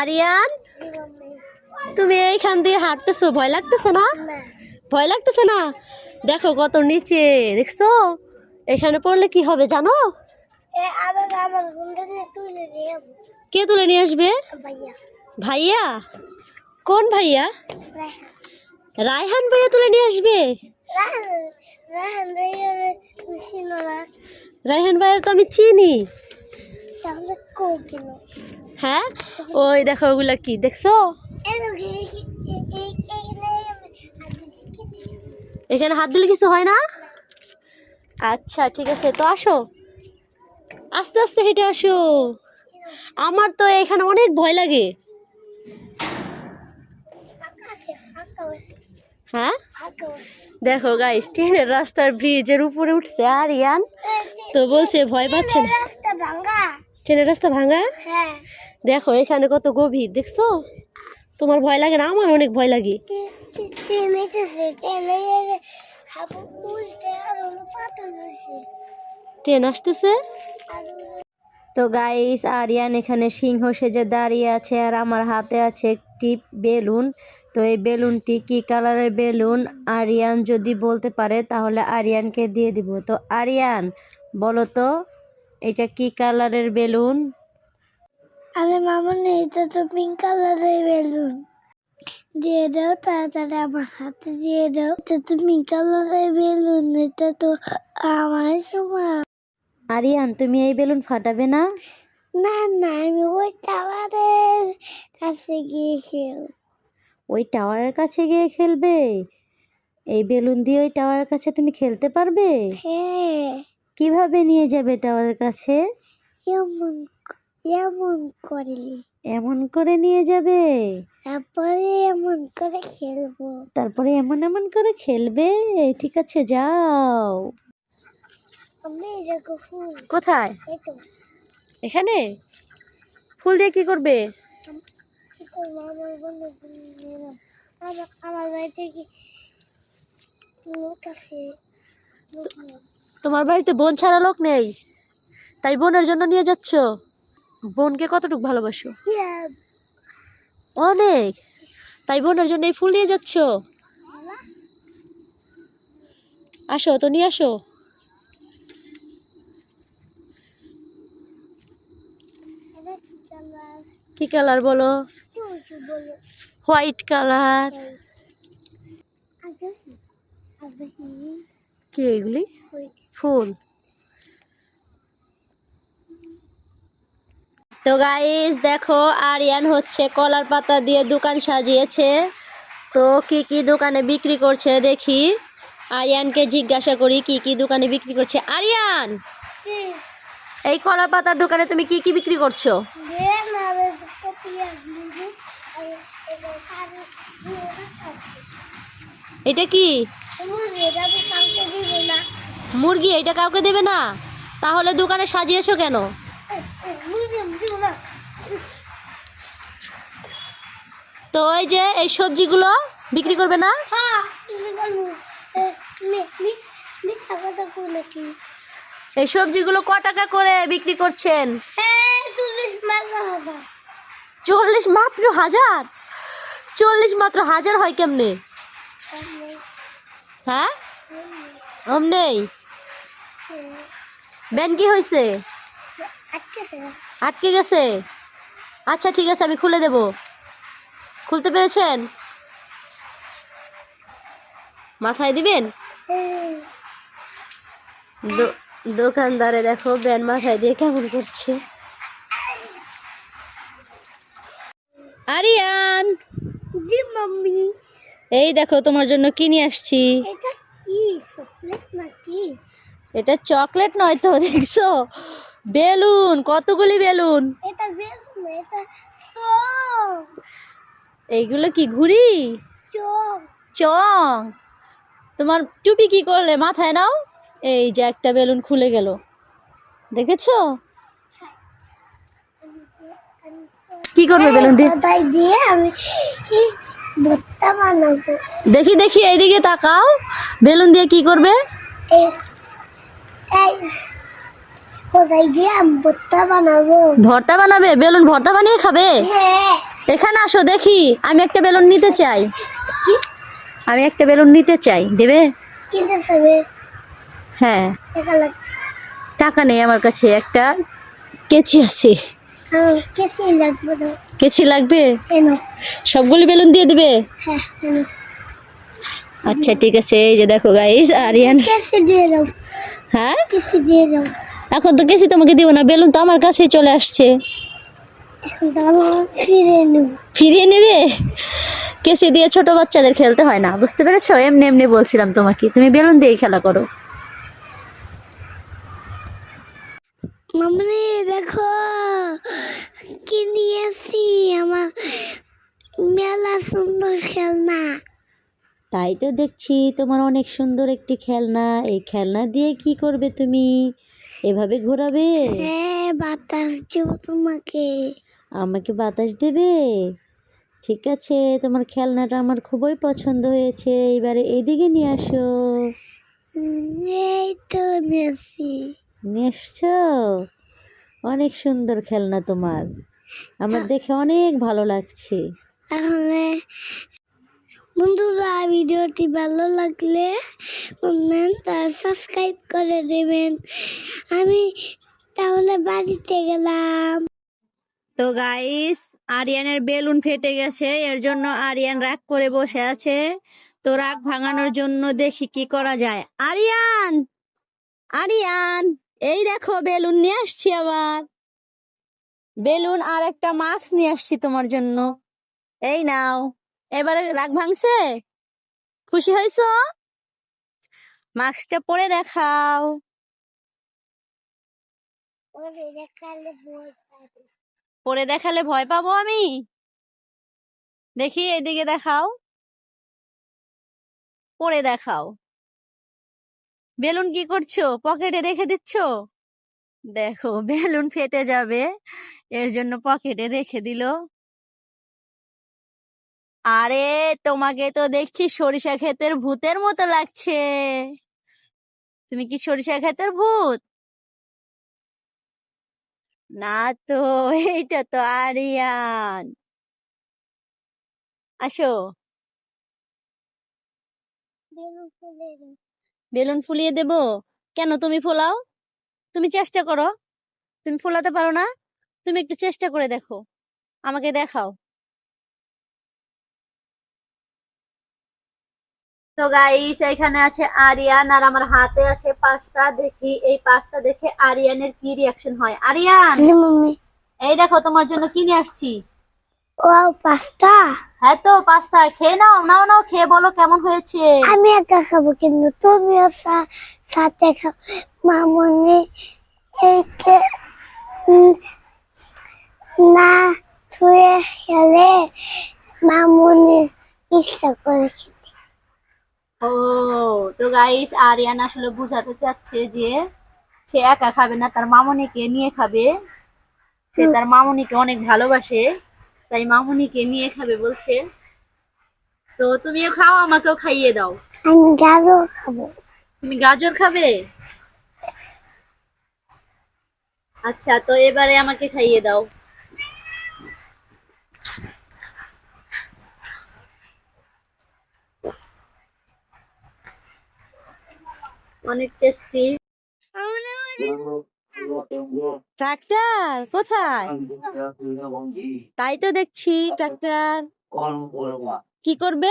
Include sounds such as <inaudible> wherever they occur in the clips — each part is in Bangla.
আরিয়ান? তুমি এইখান দিয়ে হাঁটতেছো ভয় লাগতেছে না? ভয় লাগতেছে না? দেখো কত নিচে দেখছ? এখানে পড়লে কি হবে জানো। কে তুলে নিয়ে আসবে? ভাইয়া। কোন ভাইয়া? রায়হান ভাইয়া তুলে নিয়ে আসবে? রায়হান ভাইয়া তো আমি চিনি। তাহলে কেন? হ্যাঁ? ওই দেখো ওগুলা কি? দেখছ? এখানে হাত দিলে কিছু হয় না? আচ্ছা ঠিক আছে তো আসো। আস্তে আস্তে হেঁটে আসো। আমার তো এখানে অনেক ভয় লাগে। হ্যাঁ? দেখো গাইস ট্রেনের রাস্তার ব্রিজের উপরে উঠছে আর ইয়ান তো বলছে ভয় পাচ্ছে না? ট্রেনের রাস্তা ভাঙা? হ্যাঁ। দেখো এখানে কত গভীর দেখছ? তোমার ভয় লাগে না? আমার অনেক ভয় লাগে। ট্রেন আসতেছে? তো গাইস আরিয়ান এখানে সিংহ সেজে দাঁড়িয়ে আছে আর আমার হাতে আছে একটি বেলুন। তো এই বেলুনটি কি কালারের বেলুন? আরিয়ান যদি বলতে পারে তাহলে আরিয়ানকে দিয়ে দিব। তো আরিয়ান বলো তো এটা কি কালারের বেলুন? আরে মামনি এটা তো পিঙ্ক কালারের বেলুন দিয়ে দাও তাড়াতাড়ি আমার হাতে দিয়ে দাও। এটা তো পিঙ্ক কালারের বেলুন এটা তো আমার সময় আরিয়ান তুমি এই বেলুন ফাটাবে না? না না আমি ওই টাওয়ারের কাছে গিয়ে খেল ওই টাওয়ারের কাছে গিয়ে খেলবে? এই বেলুন দিয়ে ওই টাওয়ারের কাছে তুমি খেলতে পারবে? হ্যাঁ। কীভাবে নিয়ে যাবে টাওয়ারের কাছে? এমন এমন করলি এমন করে নিয়ে যাবে? তারপরে এমন করে খেলব। তারপরে এমন এমন করে খেলবে? ঠিক আছে যাও। আমি এরকম ফুল। কোথায়? এখানে? ফুল দিয়ে কি করবে? আমার বাড়িতে কি লোক আছে? তোমার বাড়িতে বোন ছাড়া লোক নেই? তাই বোনের জন্য নিয়ে যাচ্ছ? বোনকে কতটুকু ভালোবাসো? Yeah. অনেক। তাই বোনের জন্য এই ফুল নিয়ে যাচ্ছ? আসো তো নিয়ে আসো। কি কালার বলো? White colour. কি এগুলি? ফুল। তো গাইস দেখো আরিয়ান হচ্ছে কলার পাতা দিয়ে দোকান সাজিয়েছে। তো কি কি দোকানে বিক্রি করছে দেখি। আরিয়ানকে জিজ্ঞাসা করি কি কি দোকানে বিক্রি করছে? আরিয়ান! এই কলার পাতার দোকানে তুমি কি কি বিক্রি করছ? এটা কি? মুরগি এটা কাউকে দেবে না? তাহলে দোকানে সাজিয়েছো কেন? তো ওই যে এই সবজিগুলো বিক্রি করবে না? হ্যাঁ এই সবজিগুলো ক টাকা করে বিক্রি করছেন? চল্লিশ মাত্র হাজার। চল্লিশ মাত্র হাজার? হয় কেমনে? হ্যাঁ? ব্যান কি হয়েছে আটকে গেছে। আচ্ছা ঠিক আছে আমি খুলে দেব। খুলতে পেরেছেন? মাথায় দিবেন? দো- দোকানদারে দেখো ব্যান মাথায় দিয়ে কেমন করছে। আরিয়ান! জি মাম্মি। এই দেখো তোমার জন্য কিনে আসছি? এটা কি? চকলেট নাকি? এটা চকলেট নয় তো দেখছ? বেলুন কতগুলি বেলুন? এটা বেশ এটা এইগুলো কি ঘুড়ি? চক চং তোমার টুপি কি করলে মাথায় নাও। এই যে একটা বেলুন খুলে গেল। দেখেছ? কি করবে বেলুন দিয়ে? আমি ভর্তা বানাবো। দেখি দেখি এইদিকে তাকাও। বেলুন দিয়ে কি করবে? এই কোথায় গিয়ে আমি ভর্তা বানাবো। ভর্তা বানাবে? বেলুন ভর্তা বানিয়ে খাবে? হ্যাঁ। এখানে আসো দেখি। আমি একটা বেলুন নিতে চাই। আমি একটা বেলুন নিতে চাই। দেবে? কিনতে হবে হ্যাঁ। টাকা টাকা নেই আমার কাছে একটা কেচি আছে। হ্যাঁ কেচি লাগবে সবগুলি বেলুন দিয়ে দিবে? হ্যাঁ আচ্ছা ঠিক আছে এই যে দেখো গাইস আরিয়ান। হ্যাঁ? দিয়ে দাও। এখন তো কেচি তোমাকে দিব না বেলুন তো আমার কাছেই চলে আসছে। ফিরিয়ে নেবে। কেসি দিয়ে ছোট বাচ্চাদের খেলতে হয় না বুঝতে পেরেছ? এমনি এমনি বলছিলাম তোমাকে তুমি বেলুন দিয়েই খেলা করো। মামনি দেখো কি নিয়েছি? আমার মেলা সুন্দর খেলনা। তাই তো দেখছি তোমার অনেক সুন্দর একটি খেলনা। এই খেলনা দিয়ে কি করবে তুমি? এভাবে ঘোরাবে? হ্যাঁ বাতাস দিব তোমাকে। আমাকে বাতাস দেবে? ঠিক আছে তোমার খেলনাটা আমার খুবই পছন্দ হয়েছে এবারে এদিকে নিয়ে আসো। এই তো নিয়ে এসছো অনেক সুন্দর খেলনা তোমার। আমার দেখে অনেক ভালো লাগছে। তাহলে বন্ধুরা, ভিডিওটি ভালো লাগলে কমেন্ট আর সাবস্ক্রাইব করে দেবেন। আমি তাহলে বাড়িতে গেলাম। তো গাইস আরিয়ানের বেলুন ফেটে গেছে, এর জন্য আরিয়ান রাগ করে বসে আছে। তো রাগ ভাঙানোর জন্য দেখি কি করা যায়। আরিয়ান! আরিয়ান! এই দেখো, বেলুন নিয়ে আসছি আবার। বেলুন আর একটা মাস্ক নিয়ে আসছি তোমার জন্য। এই নাও। এবারে রাগ ভাঙছে? খুশি হয়েছো মাস্কটা পরে দেখাও। পরে দেখালে ভয় পাবো আমি? দেখি এদিকে দেখাও। পরে দেখাও। বেলুন কি করছ? পকেটে রেখে দিচ্ছ? দেখো বেলুন ফেটে যাবে। এর জন্য পকেটে রেখে দিল। আরে তোমাকে তো দেখছি সরিষা ক্ষেতের ভূতের মতো লাগছে। তুমি কি সরিষা ক্ষেতের ভূত? না তো এইটা তো আরিয়ান। আসো। বেলুন ফুলিয়ে দেব। কেন তুমি ফোলাও? তুমি চেষ্টা করো। তুমি ফোলাতে পারো না? তুমি একটু চেষ্টা করে দেখো। আমাকে দেখাও। তো গাইস এখানে আছে আরিয়ান আর আমার হাতে আছে পাস্তা। দেখি এই পাস্তা দেখে আরিয়ানের কি রিয়াকশন হয়। আরিয়ান! মাম্মি। এই দেখো তোমার জন্য কি নিয়ে আসছি? ও পাস্তা? হ্যাঁ তো পাস্তা। খেয়ে নাও নাও নাও খেয়ে বলো কেমন হয়েছে? আমি একা খাব কিন্তু তুমিও সাথে খাও। মামনি উম, না ছুঁয়ে খেলে মামনি ইচ্ছা করে ও তো গাইস আরিয়ান আসলে বুঝাতে চাচ্ছে যে সে একা খাবে না তার মামনিকে নিয়ে খাবে। সে তার মামনিকে অনেক ভালোবাসে তাই মামনিকে নিয়ে খাবে বলছে। তো তুমিও খাও আমাকেও খাইয়ে দাও। আমি গাজর খাব। তুমি গাজর খাবে? আচ্ছা তো এবারে আমাকে খাইয়ে দাও। অনেক টেস্টি ট্রাক্টর কোথায় তাই তো দেখছি ট্রাক্টর কি করবে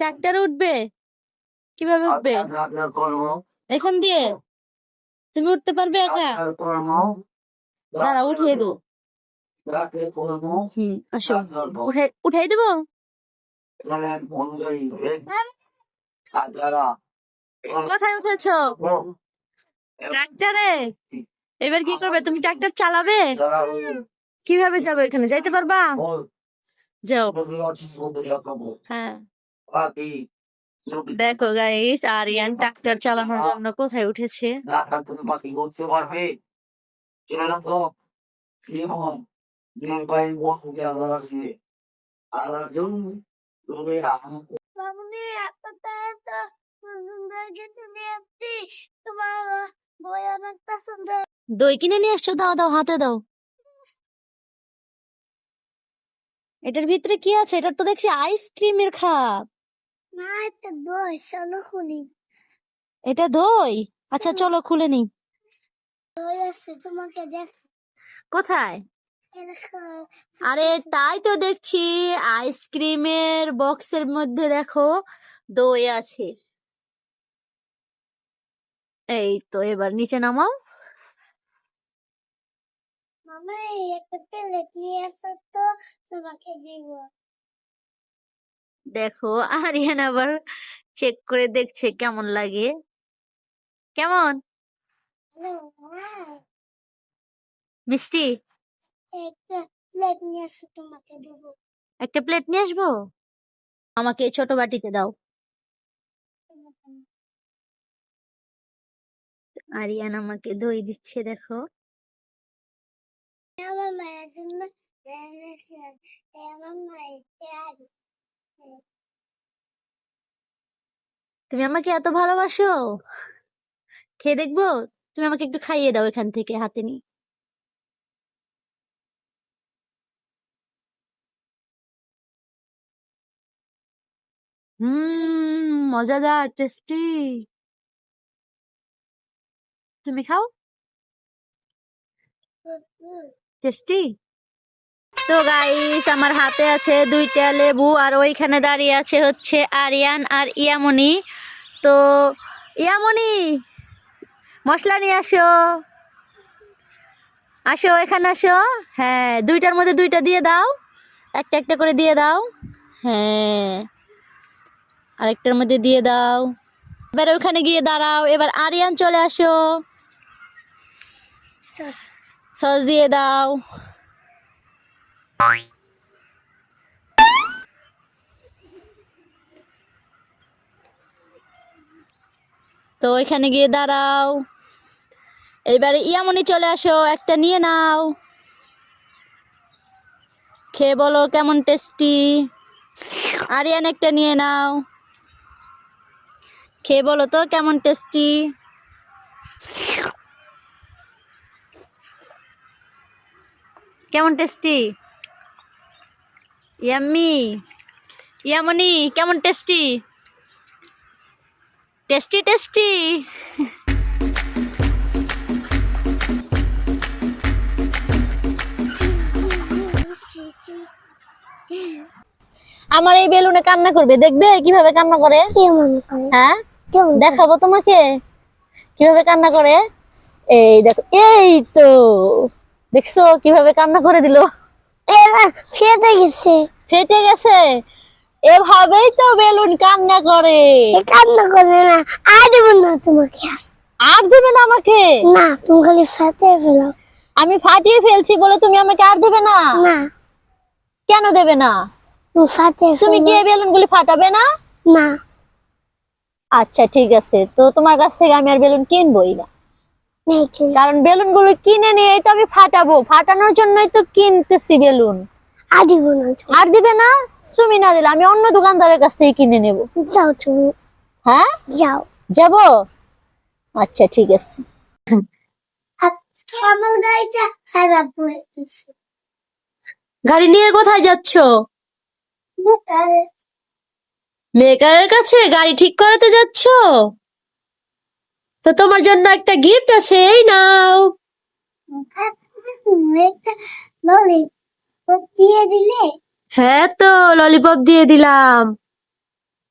ট্রাক্টর উঠবে কীভাবে উঠবে এখান দিয়ে তুমি উঠতে পারবে একা দাঁড়া উঠিয়ে দো আসো উঠাই দেবো কোথায় উঠেছো? ট্রাক্টরে এবার কি করবে? তুমি ট্রাক্টর চালাবে? কীভাবে যাবে এখানে? যাইতে পারবা? যাও। হ্যাঁ। দেখো গাইস আরিয়ান ট্রাক্টর চালানোর জন্য কোথায় উঠেছে? মামনি এসছি দই কিনে নিয়ে আসছো দাও দাও হাতে দাও। এটার ভিতরে কি আছে? এটা তো দেখছি আইসক্রিমের খাপ। না এটা বই চলো খুলি। এটা দই? আচ্ছা চলো। খুলে নিই। বই আছে তোমাকে দেখ কোথায়? আরে তাই তো দেখছি। আইসক্রিমের বক্সের মধ্যে দেখো দই আছে। এই তো এবার নিচে নামাও মামা এই একটা প্লেট নিয়ে আসো তো তোমাকে দিব দেখো আরিয়ান আবার চেক করে দেখছে কেমন লাগে। কেমন? মিষ্টি? একটা প্লেট নিয়ে আসো তোমাকে দিব একটা প্লেট নিয়ে আসব? আমাকে ছোট বাটিতে দাও। আরিয়ান আমাকে দই দিচ্ছে দেখো। আমার মায়ের জন্য আমার মায়ের তুমি আমাকে এত ভালোবাসো? খেয়ে দেখব? তুমি আমাকে একটু খাইয়ে দাও এখান থেকে হাতে নিয়ে। হুম মজাদার টেস্টি। তুমি খাও? টেস্টি? তো গাইস আমার হাতে আছে দুইটা লেবু আর ওইখানে দাঁড়িয়ে আছে হচ্ছে আরিয়ান আর ইয়ামনি। তো ইয়ামনি, মশলা নিয়ে আসো। আসো, এখানে আসো। হ্যাঁ দুইটার মধ্যে দুইটা দিয়ে দাও। একটা একটা করে দিয়ে দাও। হ্যাঁ আরেকটার মধ্যে দিয়ে দাও। এবার ওখানে গিয়ে দাঁড়াও। এবার আরিয়ান চলে আসো। সস দিয়ে দাও। তো এখানে গিয়ে দাঁড়াও। এবারে ইয়ামনি চলে আসো, একটা নিয়ে নাও। খেয়ে বলো কেমন টেস্টি। আরিয়ান একটা নিয়ে নাও। খেয়ে বলো তো কেমন টেস্টি। কেমন টেস্টি ইয়াম্মি ইয়ামনি কেমন টেস্টি টেস্টি টেস্টি আমার এই বেলুনে কান্না করবে দেখবে কীভাবে কান্না করে? হ্যাঁ? দেখাবো তোমাকে। কীভাবে কান্না করে? এই দেখো এই তো। দেখছ কীভাবে কান্না করে দিল? ফেটে গেছে। ফেটে গেছে? এভাবেই তো বেলুন কান্না করে। কান্না করে না আর দেবো না তোমাকে। আর দেবে না আমাকে? না তুমি খালি ফেটে ফেলো। আমি ফাটিয়ে ফেলছি বলে তুমি আমাকে আর দেবে না? না। কেন দেবে না? তুমি কি বেলুন গুলি ফাটাবে না? না। আচ্ছা ঠিক আছে। তো তোমার কাছ থেকে আমি আর বেলুন কিনবই না। কারণ বেলুনগুলো কিনে নিয়ে তো আমি ফাটাবো। ফাটানোর জন্যই তো কিনতেছি বেলুন। আর দেবো না আর দিবে না? তুমি না দিলে আমি অন্য দোকানদারের কাছ থেকে কিনে নেব। যাও তুমি। হ্যাঁ? যাও। যাব? আচ্ছা ঠিক আছে। আজকে আমার গাড়িটা খারাপ হয়ে গেছে। গাড়ি নিয়ে কোথায় যাচ্ছ? মেকারের কাছে গাড়ি ঠিক করাতে যাচ্ছ? তো তোমার জন্য একটা গিফট আছে, এই নাও। হ্যাঁ তো ললিপপ দিয়ে দিলাম।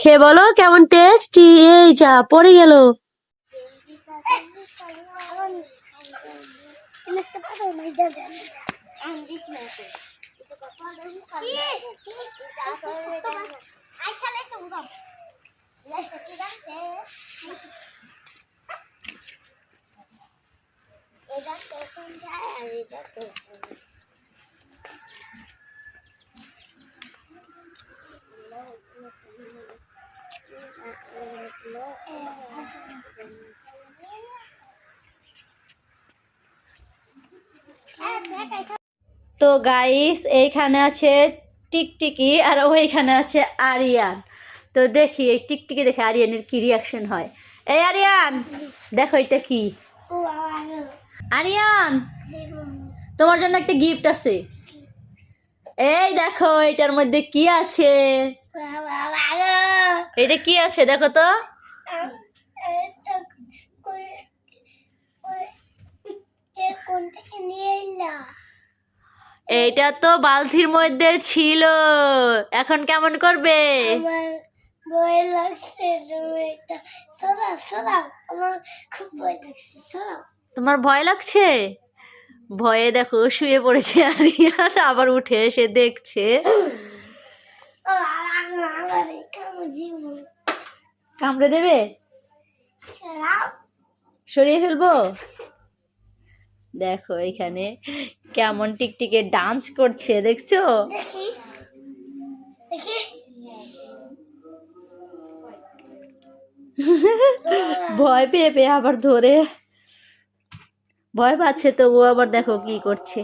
খেয়ে বলো কেমন টেস্টি এই যা, পড়ে গেল। একটা পারো না দাদা আমি দিস না তো গাইস এইখানে আছে টিকটিকি আর ওইখানে আছে আরিয়ান। তো দেখি, এই টিকটিকি দেখে আরিয়ানের কি রিয়াকশন হয়। এই আরিয়ান! দেখো এটা কি? আরিয়ান, তোমার জন্য একটা গিফট আছে। এই দেখো, এটার মধ্যে কি আছে। এটা কি আছে দেখো তো। এটা তো বালতির মধ্যে ছিল। এখন কেমন করবে? লাগছে সরাও সরাও আমার খুব ভয় লাগছে সরাও তোমার ভয় লাগছে? ভয়ে দেখো শুয়ে পড়েছে আরিয়ান, আবার উঠে এসে দেখছে। কামড়ে দেবে? সরিয়ে ফেলব? দেখো এখানে কেমন টিকটিকে ডান্স করছে, দেখছ? দেখি দেখি। <laughs> ভয় পেয়ে পেয়ে আবার ধরে। ভয় পাচ্ছে তো ও আবার দেখো কি করছে।